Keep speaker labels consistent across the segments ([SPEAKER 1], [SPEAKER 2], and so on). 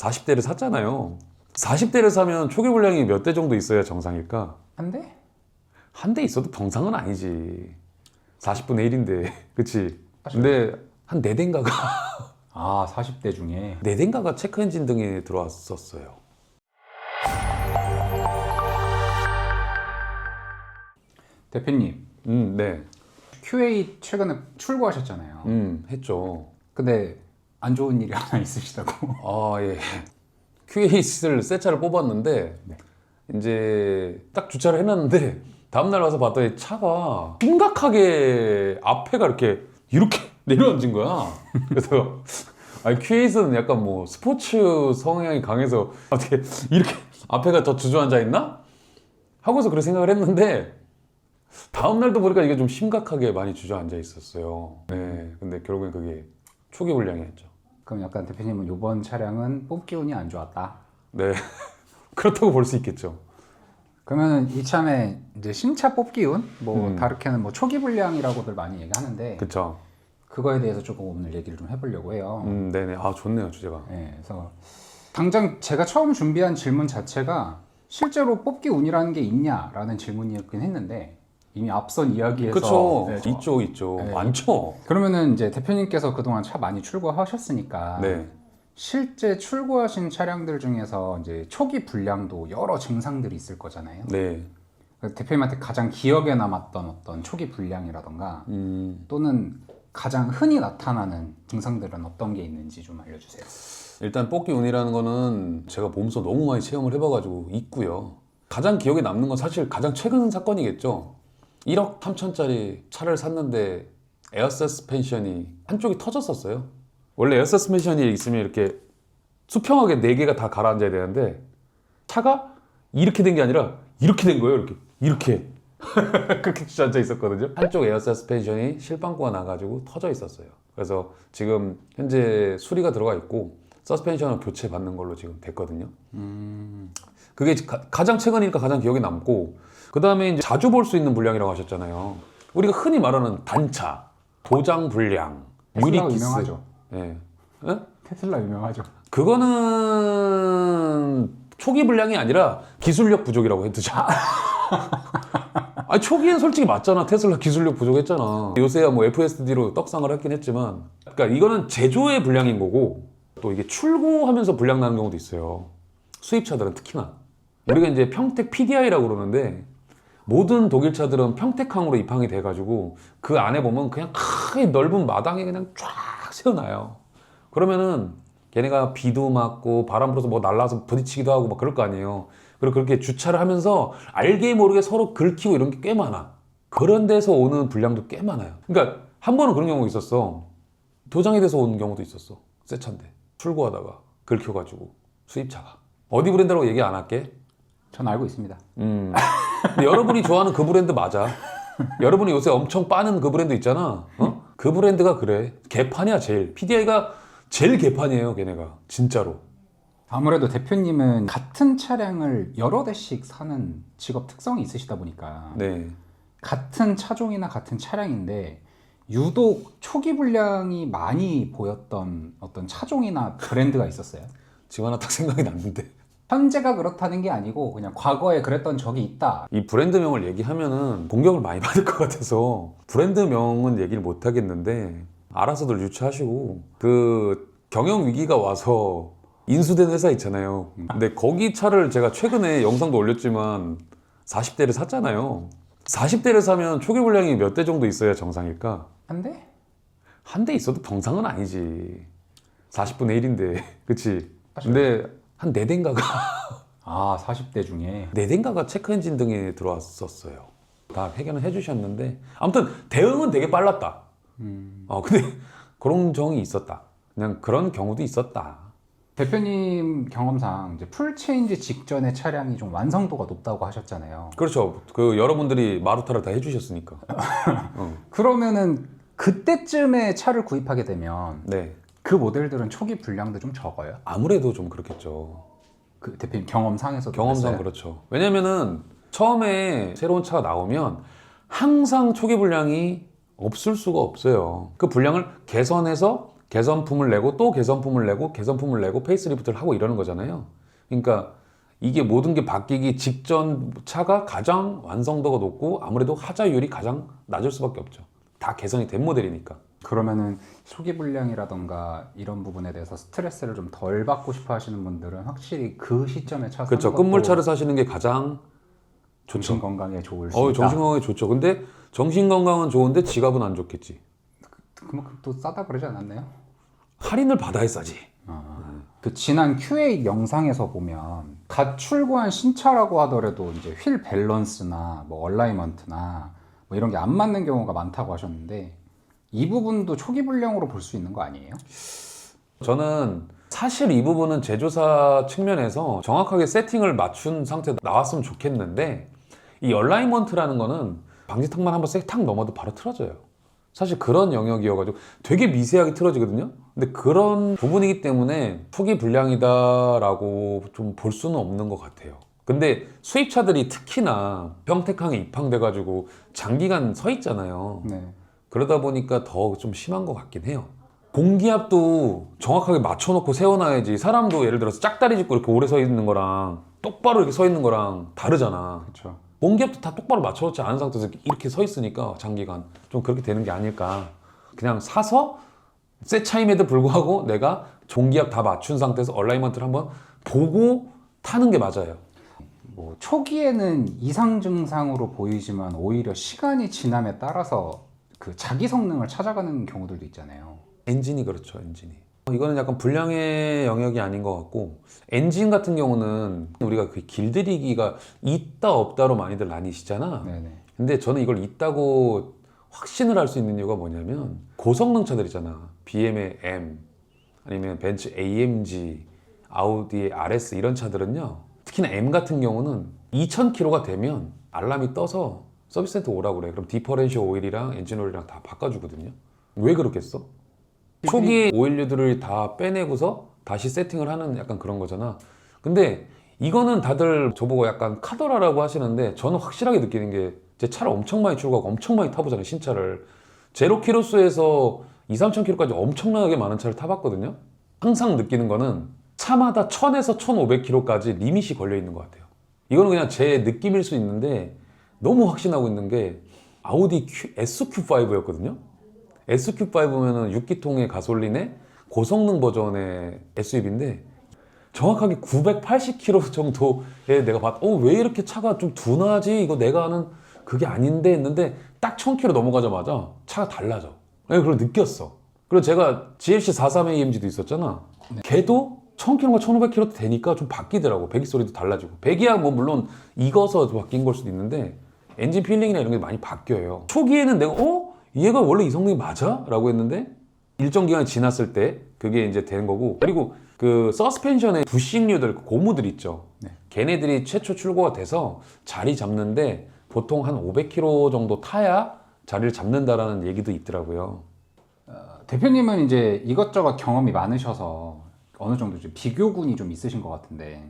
[SPEAKER 1] 40대를 샀잖아요. 40대를 사면 초기 불량이 몇 대 정도 있어야 정상일까?
[SPEAKER 2] 한 대?
[SPEAKER 1] 한 대 있어도 정상은 아니지. 40분의 1인데. 그치? 근데 한 4대인가가,
[SPEAKER 2] 아 40대 중에
[SPEAKER 1] 4대인가가 체크 엔진 등에 들어왔었어요.
[SPEAKER 2] 대표님
[SPEAKER 1] 음, 네.
[SPEAKER 2] QA 최근에 출고하셨잖아요.
[SPEAKER 1] 음, 했죠.
[SPEAKER 2] 근데 안 좋은 일이 하나 있으시다고.
[SPEAKER 1] 아, 예. QA를 새 차를 뽑았는데,
[SPEAKER 2] 네.
[SPEAKER 1] 이제 딱 주차를 해놨는데, 다음날 와서 봤더니 차가 심각하게 앞에가 이렇게, 이렇게 내려앉은 거야. 그래서, 아니, QA는 약간 뭐 스포츠 성향이 강해서 어떻게 이렇게 앞에가 더 주저앉아 있나? 하고서 그렇게 생각을 했는데, 다음날도 보니까 이게 좀 심각하게 많이 주저앉아 있었어요. 네. 근데 결국엔 그게 초기 불량이었죠.
[SPEAKER 2] 그럼 약간 대표님은 이번 차량은 뽑기 운이 안 좋았다.
[SPEAKER 1] 네. 그렇다고 볼 수 있겠죠.
[SPEAKER 2] 그러면은 이참에 이제 신차 뽑기 운, 뭐
[SPEAKER 1] 음.
[SPEAKER 2] 다르게는 뭐 초기 불량이라고들 많이 얘기하는데
[SPEAKER 1] 그쵸.
[SPEAKER 2] 그거에 대해서 조금 오늘 얘기를 좀 해보려고 해요.
[SPEAKER 1] 음, 네네. 아, 좋네요, 주제가.
[SPEAKER 2] 네, 그래서 당장 제가 처음 준비한 질문 자체가 실제로 뽑기 운이라는 게 있냐라는 질문이었긴 했는데 이미 앞선 이야기에서
[SPEAKER 1] 그쵸.
[SPEAKER 2] 네, 저-
[SPEAKER 1] 있죠, 있죠.
[SPEAKER 2] 네.
[SPEAKER 1] 많죠.
[SPEAKER 2] 그러면은 이제 대표님께서 그동안 차 많이 출고하셨으니까
[SPEAKER 1] 네.
[SPEAKER 2] 실제 출고하신 차량들 중에서 이제 초기 불량도 여러 증상들이 있을 거잖아요.
[SPEAKER 1] 네.
[SPEAKER 2] 그래서 대표님한테 가장 기억에 남았던 어떤 초기 불량이라던가
[SPEAKER 1] 음,
[SPEAKER 2] 또는 가장 흔히 나타나는 증상들은 어떤 게 있는지 좀 알려주세요.
[SPEAKER 1] 일단 뽑기 운이라는 거는 제가 몸소 너무 많이 체험을 해봐가지고 있고요. 가장 기억에 남는 건 사실 가장 최근 사건이겠죠. 1억 3천짜리 차를 샀는데 에어 서스펜션이 한쪽이 터졌었어요. 원래 에어 서스펜션이 있으면 이렇게 수평하게 네 개가 다 가라앉아야 되는데 차가 이렇게 된 게 아니라 이렇게 된 거예요. 이렇게 이렇게 그렇게 주저앉아 있었거든요. 한쪽 에어 서스펜션이 실방구가 나가지고 터져 있었어요. 그래서 지금 현재 수리가 들어가 있고 서스펜션을 교체 받는 걸로 지금 됐거든요. 그게 가, 장 최근이니까 가장 기억에 남고 그 다음에 이제 자주 볼 수 있는 불량이라고 하셨잖아요. 우리가 흔히 말하는 단차, 도장 불량, 유리키스.
[SPEAKER 2] 유명하죠.
[SPEAKER 1] 예. 예?
[SPEAKER 2] 테슬라 유명하죠.
[SPEAKER 1] 그거는 초기 불량이 아니라 기술력 부족이라고 해두자. 아니 초기엔 솔직히 맞잖아. 테슬라 기술력 부족했잖아. 요새야 뭐 FSD로 떡상을 했긴 했지만, 그러니까 이거는 제조의 불량인 거고 또 이게 출고하면서 불량 나는 경우도 있어요. 수입차들은 특히나. 우리가 이제 평택 PDI라고 그러는데 모든 독일 차들은 평택항으로 입항이 돼가지고 그 안에 보면 그냥 크게 넓은 마당에 그냥 쫙 세워놔요. 그러면은 걔네가 비도 맞고 바람 불어서 뭐 날라서 부딪히기도 하고 막 그럴 거 아니에요. 그리고 그렇게 주차를 하면서 알게 모르게 서로 긁히고 이런 게 꽤 많아. 그런 데서 오는 불량도 꽤 많아요. 그러니까 한 번은 그런 경우가 있었어. 도장에 대해서 오는 경우도 있었어. 새 차인데 출고하다가 긁혀가지고 수입차가 어디 브랜드라고 얘기 안 할게.
[SPEAKER 2] 전 알고 있습니다.
[SPEAKER 1] 음. 근데 여러분이 좋아하는 그 브랜드 맞아. 여러분이 요새 엄청 빠는 그 브랜드 있잖아. 어? 그 브랜드가 그래. 개판이야 제일. PDI가 제일 개판이에요, 걔네가. 진짜로.
[SPEAKER 2] 아무래도 대표님은 같은 차량을 여러 대씩 사는 직업 특성이 있으시다 보니까
[SPEAKER 1] 네.
[SPEAKER 2] 같은 차종이나 같은 차량인데 유독 초기 불량이 많이 보였던 어떤 차종이나 브랜드가 있었어요.
[SPEAKER 1] 지금 하나 딱 생각이 났는데.
[SPEAKER 2] 현재가 그렇다는 게 아니고 그냥 과거에 그랬던 적이 있다.
[SPEAKER 1] 이 브랜드명을 얘기하면은 공격을 많이 받을 것 같아서 브랜드명은 얘기를 못 하겠는데 알아서들 유추하시고 그 경영 위기가 와서 인수된 회사 있잖아요. 근데 거기 차를 제가 최근에 영상도 올렸지만 40대를 샀잖아요. 40대를 사면 초기 불량이 몇 대 정도 있어야 정상일까?
[SPEAKER 2] 한데
[SPEAKER 1] 한대 있어도 정상은 아니지. 40분의 1인데. 그치? 근데 한 4대인가가
[SPEAKER 2] 아 40대 중에
[SPEAKER 1] 네 대인가가 체크 엔진 등에 들어왔었어요. 다 해결은 해주셨는데 아무튼 대응은 되게 빨랐다. 어 근데 그런 정이 있었다. 그냥 그런 경우도 있었다.
[SPEAKER 2] 대표님 경험상 이제 풀 체인지 직전의 차량이 좀 완성도가 높다고 하셨잖아요.
[SPEAKER 1] 그렇죠. 그 여러분들이 마루타를 다 해주셨으니까. 어,
[SPEAKER 2] 그러면은 그때쯤에 차를 구입하게 되면
[SPEAKER 1] 네.
[SPEAKER 2] 그 모델들은 초기 불량도 좀 적어요.
[SPEAKER 1] 아무래도 좀 그렇겠죠.
[SPEAKER 2] 그 대표님 경험상에서
[SPEAKER 1] 경험상 그렇죠. 왜냐면은 처음에 새로운 차가 나오면 항상 초기 불량이 없을 수가 없어요. 그 불량을 개선해서 개선품을 내고 또 개선품을 내고 개선품을 내고 페이스리프트를 하고 이러는 거잖아요. 그러니까 이게 모든 게 바뀌기 직전 차가 가장 완성도가 높고 아무래도 하자율이 가장 낮을 수밖에 없죠. 다 개선이 된 모델이니까.
[SPEAKER 2] 그러면은 초기 불량이라던가 이런 부분에 대해서 스트레스를 좀 덜 받고 싶어 하시는 분들은 확실히 그 시점에 차
[SPEAKER 1] 그렇죠.
[SPEAKER 2] 사는 것도
[SPEAKER 1] 끝물차를 사시는 게 가장
[SPEAKER 2] 정신 건강에 좋을 수
[SPEAKER 1] 어,
[SPEAKER 2] 있다.
[SPEAKER 1] 정신 건강에 좋죠. 근데 정신 건강은 좋은데 지갑은 안 좋겠지.
[SPEAKER 2] 그만큼 또 싸다 그러지 않았나요?
[SPEAKER 1] 할인을 받아야 싸지.
[SPEAKER 2] 그 지난 Q8 영상에서 보면 갓 출고한 신차라고 하더라도 이제 휠 밸런스나 뭐 얼라이먼트나 뭐 이런 게 안 맞는 경우가 많다고 하셨는데 이 부분도 초기 불량으로 볼 수 있는 거 아니에요?
[SPEAKER 1] 저는 사실 이 부분은 제조사 측면에서 정확하게 세팅을 맞춘 상태로 나왔으면 좋겠는데 이 얼라이먼트라는 거는 방지턱만 한번 싹탁 넘어도 바로 틀어져요. 사실 그런 영역이어가지고 되게 미세하게 틀어지거든요. 근데 그런 부분이기 때문에 초기 불량이다라고 좀 볼 수는 없는 것 같아요. 근데 수입차들이 특히나 평택항에 입항돼가지고 장기간 서 있잖아요.
[SPEAKER 2] 네.
[SPEAKER 1] 그러다 보니까 더 좀 심한 것 같긴 해요. 공기압도 정확하게 맞춰놓고 세워놔야지. 사람도 예를 들어서 짝다리 짚고 이렇게 오래 서 있는 거랑 똑바로 이렇게 서 있는 거랑 다르잖아.
[SPEAKER 2] 그렇죠.
[SPEAKER 1] 공기압도 다 똑바로 맞춰놓지 않은 상태에서 이렇게 서 있으니까 장기간 좀 그렇게 되는 게 아닐까. 그냥 사서 새 차임에도 불구하고 내가 공기압 다 맞춘 상태에서 얼라이먼트를 한번 보고 타는 게 맞아요.
[SPEAKER 2] 뭐 초기에는 이상 증상으로 보이지만 오히려 시간이 지남에 따라서 그 자기 성능을 찾아가는 경우들도 있잖아요.
[SPEAKER 1] 엔진이 그렇죠, 엔진이. 이거는 약간 불량의 영역이 아닌 것 같고 엔진 같은 경우는 우리가 그 길들이기가 있다 없다로 많이들 나뉘시잖아.
[SPEAKER 2] 네네.
[SPEAKER 1] 근데 저는 이걸 있다고 확신을 할 수 있는 이유가 뭐냐면 고성능 차들이잖아. BM의 M 아니면 벤츠 AMG, 아우디의 RS 이런 차들은요. 특히나 M 같은 경우는 2,000km가 되면 알람이 떠서 서비스 센터 오라고 그래. 그럼 디퍼렌셜 오일이랑 엔진 오일이랑 다 바꿔주거든요. 왜 그렇겠어? 초기 오일류들을 다 빼내고서 다시 세팅을 하는 약간 그런 거잖아. 근데 이거는 다들 저보고 약간 카더라라고 하시는데 저는 확실하게 느끼는 게 제 차를 엄청 많이 출고하고 엄청 많이 타보잖아요, 신차를. 제로 키로수에서 2, 3천 킬로까지 엄청나게 많은 차를 타봤거든요. 항상 느끼는 거는 차마다 1000에서 1500km까지 리밋이 걸려 있는 것 같아요. 이거는 그냥 제 느낌일 수 있는데 너무 확신하고 있는 게 아우디 Q, SQ5였거든요. SQ5면은 6기통의 가솔린의 고성능 버전의 SUV인데 정확하게 980km 정도에 내가 봤, 어, 왜 이렇게 차가 좀 둔하지? 이거 내가 아는 그게 아닌데 했는데 딱 1000km 넘어가자마자 차가 달라져. 내가 그걸 느꼈어. 그리고 제가 GLC 43AMG도 있었잖아. 걔도 1000km가 1500km 되니까 좀 바뀌더라고. 배기 소리도 달라지고. 배기야 뭐 물론 익어서 바뀐 걸 수도 있는데 엔진 필링이나 이런 게 많이 바뀌어요. 초기에는 내가 어? 얘가 원래 이 성능이 맞아? 라고 했는데 일정 기간이 지났을 때 그게 이제 되는 거고 그리고 그 서스펜션의 부식류들 고무들 있죠.
[SPEAKER 2] 네.
[SPEAKER 1] 걔네들이 최초 출고가 돼서 자리 잡는데 보통 한 500km 정도 타야 자리를 잡는다라는 얘기도 있더라고요.
[SPEAKER 2] 대표님은 이제 이것저것 경험이 많으셔서 어느 정도 좀 비교군이 좀 있으신 것 같은데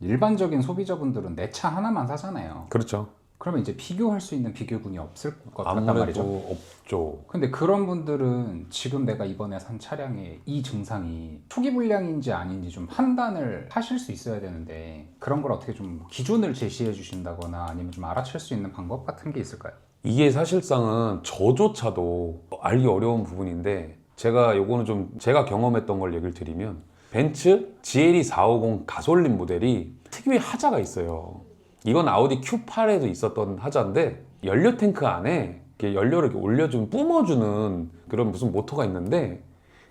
[SPEAKER 2] 일반적인 소비자분들은 내 차 하나만 사잖아요.
[SPEAKER 1] 그렇죠.
[SPEAKER 2] 그러면 이제 비교할 수 있는 비교군이 없을 것 같단
[SPEAKER 1] 아무래도
[SPEAKER 2] 말이죠.
[SPEAKER 1] 없죠.
[SPEAKER 2] 근데 그런 분들은 지금 내가 이번에 산 차량의 이 증상이 초기 불량인지 아닌지 좀 판단을 하실 수 있어야 되는데 그런 걸 어떻게 좀 기준을 제시해 주신다거나 아니면 좀 알아챌 수 있는 방법 같은 게 있을까요?
[SPEAKER 1] 이게 사실상은 저조차도 알기 어려운 부분인데 제가 요거는 좀 제가 경험했던 걸 얘기를 드리면 벤츠 GLE 450 가솔린 모델이 특유의 하자가 있어요. 이건 아우디 Q8에도 있었던 하자인데 연료 탱크 안에 이렇게 연료를 이렇게 올려주는 뿜어주는 그런 무슨 모터가 있는데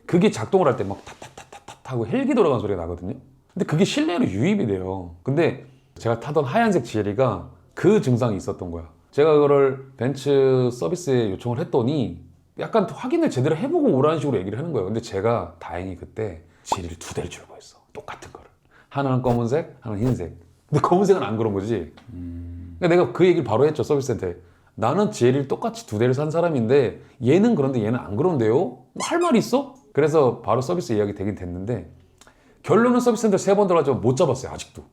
[SPEAKER 1] 그게 작동을 할 때 막 타타타타타 하고 헬기 돌아가는 소리가 나거든요. 근데 그게 실내로 유입이 돼요. 근데 제가 타던 하얀색 GLE가 그 증상이 있었던 거야. 제가 그거를 벤츠 서비스에 요청을 했더니 약간 확인을 제대로 해보고 오라는 식으로 얘기를 하는 거예요. 근데 제가 다행히 그때 GLE를 두 대를 출고했어. 똑같은 거를. 하나는 검은색, 하나는 흰색. 근데 검은색은 안 그런 거지. 그러니까 내가 그 얘기를 바로 했죠 서비스 센터에. 나는 GLE를 똑같이 두 대를 산 사람인데 얘는 그런데 얘는 안 그런데요? 뭐 할 말이 있어? 그래서 바로 서비스 예약이 되긴 됐는데 결론은 서비스 센터 세 번 들어가지만 못 잡았어요 아직도.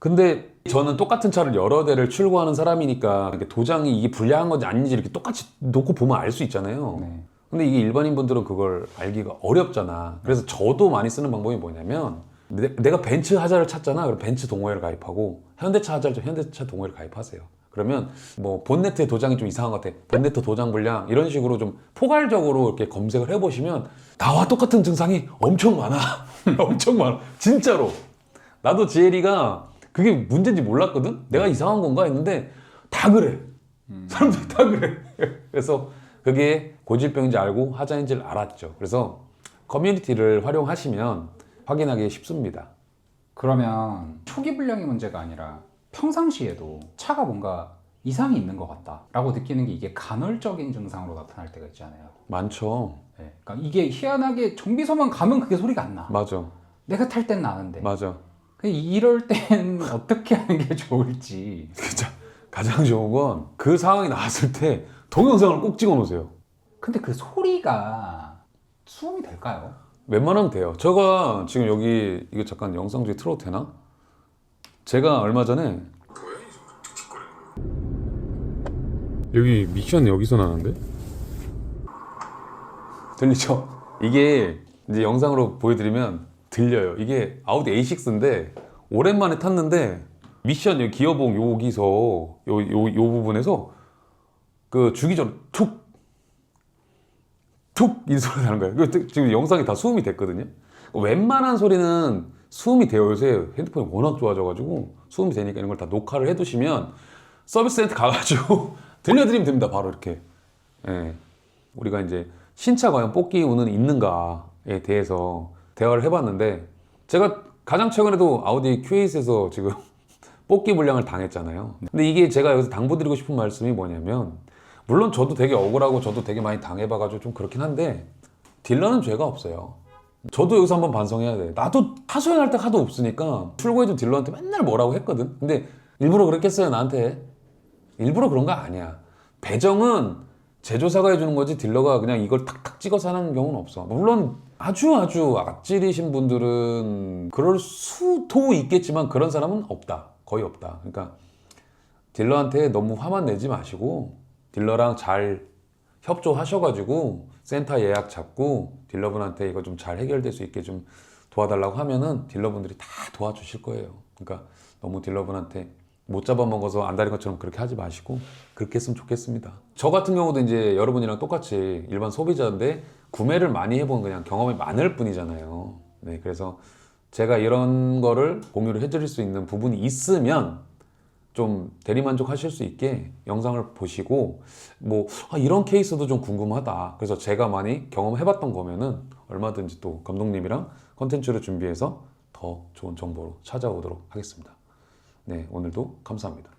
[SPEAKER 1] 근데 저는 똑같은 차를 여러 대를 출고하는 사람이니까 이렇게 도장이 이게 불량한 건지 아닌지 이렇게 똑같이 놓고 보면 알 수 있잖아요.
[SPEAKER 2] 네.
[SPEAKER 1] 근데 이게 일반인 분들은 그걸 알기가 어렵잖아. 그래서 저도 많이 쓰는 방법이 뭐냐면 내, 내가 벤츠 하자를 찾잖아. 그럼 벤츠 동호회를 가입하고 현대차 하자를 좀 현대차 동호회를 가입하세요. 그러면 뭐 본네트에 도장이 좀 이상한 것 같아. 본네트 도장 불량 이런 식으로 좀 포괄적으로 이렇게 검색을 해보시면 나와 똑같은 증상이 엄청 많아. 엄청 많아. 진짜로. 나도 지혜리가 그게 문제인지 몰랐거든. 내가 이상한 건가 했는데 다 그래. 사람들이 다 그래. 그래서 그게 고질병인지 알고 하자인지를 알았죠. 그래서 커뮤니티를 활용하시면 확인하기 쉽습니다.
[SPEAKER 2] 그러면 초기 불량의 문제가 아니라 평상시에도 차가 뭔가 이상이 있는 것 같다라고 느끼는 게 이게 간헐적인 증상으로 나타날 때가 있잖아요.
[SPEAKER 1] 많죠.
[SPEAKER 2] 네. 그러니까 이게 희한하게 정비소만 가면 그게 소리가 안 나.
[SPEAKER 1] 맞아.
[SPEAKER 2] 내가 탈 땐 나는데.
[SPEAKER 1] 맞아.
[SPEAKER 2] 그 이럴 땐 어떻게 하는 게 좋을지.
[SPEAKER 1] 진짜 가장 좋은 건 그 상황이 나왔을 때 동영상을 꼭 찍어 놓으세요.
[SPEAKER 2] 근데 그 소리가 수음이 될까요?
[SPEAKER 1] 웬만하면 돼요. 제가 지금 여기 이거 잠깐 영상 중에 틀어도 되나? 제가 얼마 전에 여기 미션 여기서 나는데? 들리죠? 이게 이제 영상으로 보여드리면 들려요. 이게 아우디 A6인데 오랜만에 탔는데 미션 여기 기어봉 여기서 요, 요, 요 부분에서 그 주기적으로 툭 툭! 이 소리 나는 거예요. 그 지금 영상이 다 수음이 됐거든요. 웬만한 소리는 수음이 돼요. 요새 핸드폰이 워낙 좋아져가지고 수음이 되니까 이런 걸 다 녹화를 해두시면 서비스 센터 가가지고 들려드리면 됩니다. 바로 이렇게. 예. 우리가 이제 신차 과연 뽑기 운은 있는가에 대해서 대화를 해봤는데 제가 가장 최근에도 아우디 Q8에서 지금 뽑기 물량을 당했잖아요. 근데 이게 제가 여기서 당부드리고 싶은 말씀이 뭐냐면 물론 저도 되게 억울하고 저도 되게 많이 당해봐가지고 좀 그렇긴 한데 딜러는 죄가 없어요. 저도 여기서 한번 반성해야 돼. 나도 하소연할 때 하도 없으니까 출고해준 딜러한테 맨날 뭐라고 했거든. 근데 일부러 그랬겠어요 나한테. 일부러 그런 거 아니야. 배정은 제조사가 해주는 거지 딜러가 그냥 이걸 탁탁 찍어서 하는 경우는 없어. 물론 아주 아주 악질이신 분들은 그럴 수도 있겠지만 그런 사람은 없다. 거의 없다. 그러니까 딜러한테 너무 화만 내지 마시고 딜러랑 잘 협조하셔가지고 센터 예약 잡고 딜러분한테 이거 좀 잘 해결될 수 있게 좀 도와달라고 하면은 딜러분들이 다 도와주실 거예요. 그러니까 너무 딜러분한테 못 잡아먹어서 안달인 것처럼 그렇게 하지 마시고 그렇게 했으면 좋겠습니다. 저 같은 경우도 이제 여러분이랑 똑같이 일반 소비자인데 구매를 많이 해본 그냥 경험이 많을 뿐이잖아요. 네, 그래서 제가 이런 거를 공유를 해드릴 수 있는 부분이 있으면 좀 대리만족 하실 수 있게 영상을 보시고 뭐 아, 이런 케이스도 좀 궁금하다. 그래서 제가 많이 경험해봤던 거면은 얼마든지 또 감독님이랑 컨텐츠를 준비해서 더 좋은 정보로 찾아오도록 하겠습니다. 네 오늘도 감사합니다